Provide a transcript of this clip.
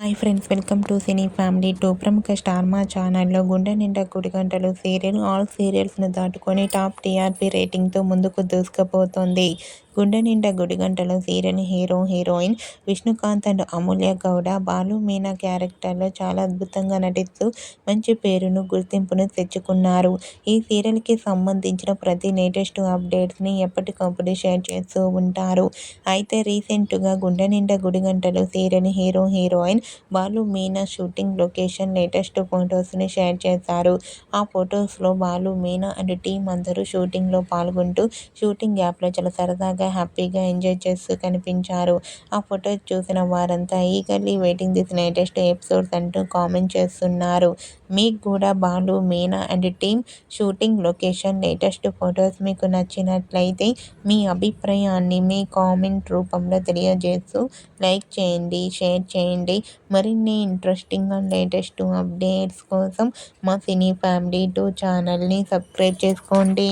Hi friends welcome to cine family two ప్రముఖ star Maa ఛానల్లో గుండె నిండా గుడి గంటలు సీరియల్ ఆల్ సీరియల్స్ను దాటుకొని టాప్ టీఆర్పీ రేటింగ్తో ముందుకు దూసుకుపోతోంది. గుండె నిండా గుడి గంటలు serial hero heroine Vishnukanth and Amulya Gowda Balu Meena క్యారెక్టర్లో చాలా అద్భుతంగా నటిస్తూ మంచి పేరును గుర్తింపును తెచ్చుకున్నారు. ఈ సీరియల్కి సంబంధించిన ప్రతి లేటెస్ట్ అప్డేట్స్ని ఎప్పటికప్పుడు షేర్ చేస్తూ ఉంటారు. అయితే రీసెంట్గా గుండె నిండా గుడి గంటలు serial hero heroine Balu Meena shooting location latest ఫొటోస్ని షేర్ చేశారు. ఆ ఫొటోస్లో బాలు మీనా అండ్ టీం అందరూ షూటింగ్లో పాల్గొంటూ షూటింగ్ యాప్లో చాలా సరదాగా హ్యాపీగా ఎంజాయ్ చేస్తూ కనిపించారు. ఆ ఫొటోస్ చూసిన వారంతా eagerly waiting this latest episodes అంటూ కామెంట్ చేస్తున్నారు. మీకు కూడా Balu Meena and team shooting location latest photos మీకు నచ్చినట్లయితే మీ అభిప్రాయాన్ని మీ కామెంట్ రూపంలో తెలియజేస్తూ లైక్ చేయండి షేర్ చేయండి. మరిన్ని ఇంట్రెస్టింగ్ అండ్ లేటెస్ట్ అప్డేట్స్ కోసం మా సినీ ఫ్యామిలీ టూ ఛానల్ని సబ్స్క్రైబ్ చేసుకోండి.